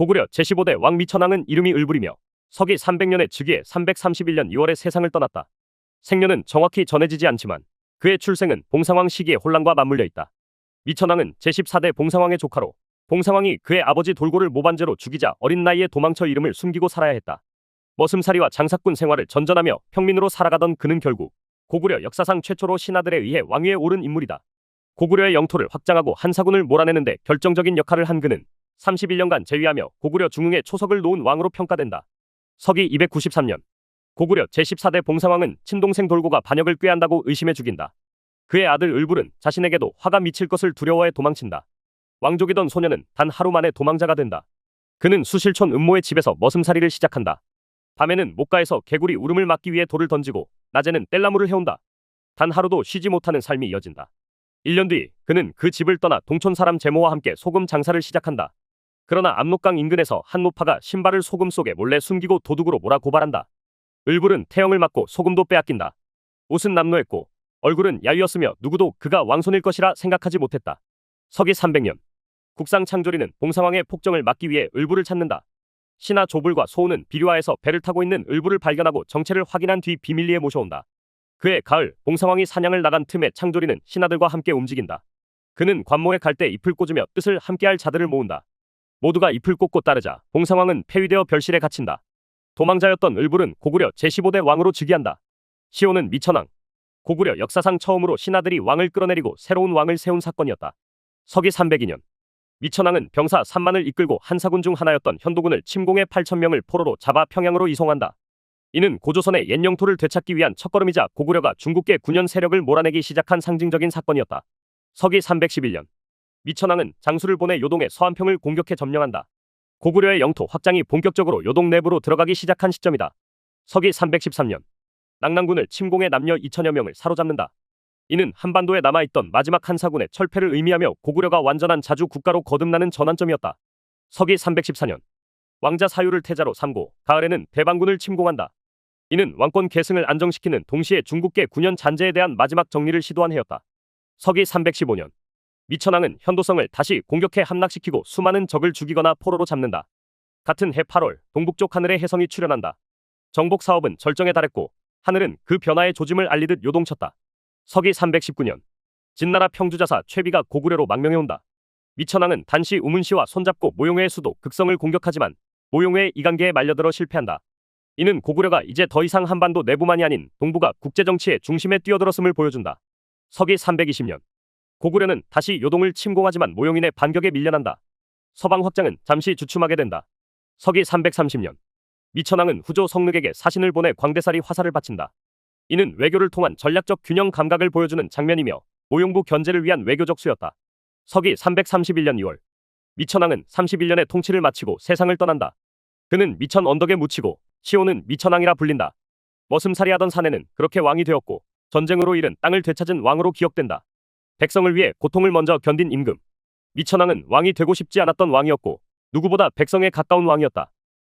고구려 제15대 왕 미천왕은 이름이 을불이며 서기 300년의 즉위에 331년 2월에 세상을 떠났다. 생년은 정확히 전해지지 않지만 그의 출생은 봉상왕 시기의 혼란과 맞물려 있다. 미천왕은 제14대 봉상왕의 조카로 봉상왕이 그의 아버지 돌고를 모반제로 죽이자 어린 나이에 도망쳐 이름을 숨기고 살아야 했다. 머슴살이와 장사꾼 생활을 전전하며 평민으로 살아가던 그는 결국 고구려 역사상 최초로 신하들에 의해 왕위에 오른 인물이다. 고구려의 영토를 확장하고 한사군을 몰아내는데 결정적인 역할을 한 그는 31년간 재위하며 고구려 중흥에 초석을 놓은 왕으로 평가된다. 서기 293년 고구려 제14대 봉상왕은 친동생 돌고가 반역을 꾀한다고 의심해 죽인다. 그의 아들 을불은 자신에게도 화가 미칠 것을 두려워해 도망친다. 왕족이던 소녀는 단 하루 만에 도망자가 된다. 그는 수실촌 음모의 집에서 머슴살이를 시작한다. 밤에는 목가에서 개구리 울음을 막기 위해 돌을 던지고 낮에는 뗄나무를 해온다. 단 하루도 쉬지 못하는 삶이 이어진다. 1년 뒤 그는 그 집을 떠나 동촌 사람 제모와 함께 소금 장사를 시작한다. 그러나 압록강 인근에서 한 노파가 신발을 소금 속에 몰래 숨기고 도둑으로 몰아 고발한다. 을불은 태형을 맞고 소금도 빼앗긴다. 옷은 남루했고 얼굴은 야위었으며 누구도 그가 왕손일 것이라 생각하지 못했다. 서기 300년 국상 창조리는 봉상왕의 폭정을 막기 위해 을불을 찾는다. 신하 조불과 소우는 비류하에서 배를 타고 있는 을불을 발견하고 정체를 확인한 뒤 비밀리에 모셔온다. 그해 가을 봉상왕이 사냥을 나간 틈에 창조리는 신하들과 함께 움직인다. 그는 관모에 갈 때 잎을 꽂으며 뜻을 함께할 자들을 모은다. 모두가 잎을 꽂고 따르자 봉상왕은 폐위되어 별실에 갇힌다. 도망자였던 을불은 고구려 제15대 왕으로 즉위한다. 시호는 미천왕. 고구려 역사상 처음으로 신하들이 왕을 끌어내리고 새로운 왕을 세운 사건이었다. 서기 302년 미천왕은 병사 3만을 이끌고 한사군 중 하나였던 현도군을 침공해 8천명을 포로로 잡아 평양으로 이송한다. 이는 고조선의 옛 영토를 되찾기 위한 첫걸음이자 고구려가 중국계 군현 세력을 몰아내기 시작한 상징적인 사건이었다. 서기 311년 미천왕은 장수를 보내 요동의 서안평을 공격해 점령한다. 고구려의 영토 확장이 본격적으로 요동 내부로 들어가기 시작한 시점이다. 서기 313년 낙랑군을 침공해 남녀 2천여 명을 사로잡는다. 이는 한반도에 남아있던 마지막 한사군의 철폐를 의미하며 고구려가 완전한 자주 국가로 거듭나는 전환점이었다. 서기 314년 왕자 사유를 태자로 삼고 가을에는 대방군을 침공한다. 이는 왕권 계승을 안정시키는 동시에 중국계 군현 잔재에 대한 마지막 정리를 시도한 해였다. 서기 315년 미천왕은 현도성을 다시 공격해 함락시키고 수많은 적을 죽이거나 포로로 잡는다. 같은 해 8월 동북쪽 하늘에 혜성이 출현한다. 정복 사업은 절정에 달했고 하늘은 그 변화의 조짐을 알리듯 요동쳤다. 서기 319년 진나라 평주자사 최비가 고구려로 망명해온다. 미천왕은 단시 우문시와 손잡고 모용회의 수도 극성을 공격하지만 모용회의 이간계에 말려들어 실패한다. 이는 고구려가 이제 더 이상 한반도 내부만이 아닌 동북아 국제정치의 중심에 뛰어들었음을 보여준다. 서기 320년 고구려는 다시 요동을 침공하지만 모용인의 반격에 밀려난다. 서방 확장은 잠시 주춤하게 된다. 서기 330년 미천왕은 후조 성륵에게 사신을 보내 광대살이 화살을 바친다. 이는 외교를 통한 전략적 균형 감각을 보여주는 장면이며 모용부 견제를 위한 외교적 수였다. 서기 331년 2월 미천왕은 31년의 통치를 마치고 세상을 떠난다. 그는 미천 언덕에 묻히고 시호는 미천왕이라 불린다. 머슴살이하던 사내는 그렇게 왕이 되었고 전쟁으로 잃은 땅을 되찾은 왕으로 기억된다. 백성을 위해 고통을 먼저 견딘 임금. 미천왕은 왕이 되고 싶지 않았던 왕이었고 누구보다 백성에 가까운 왕이었다.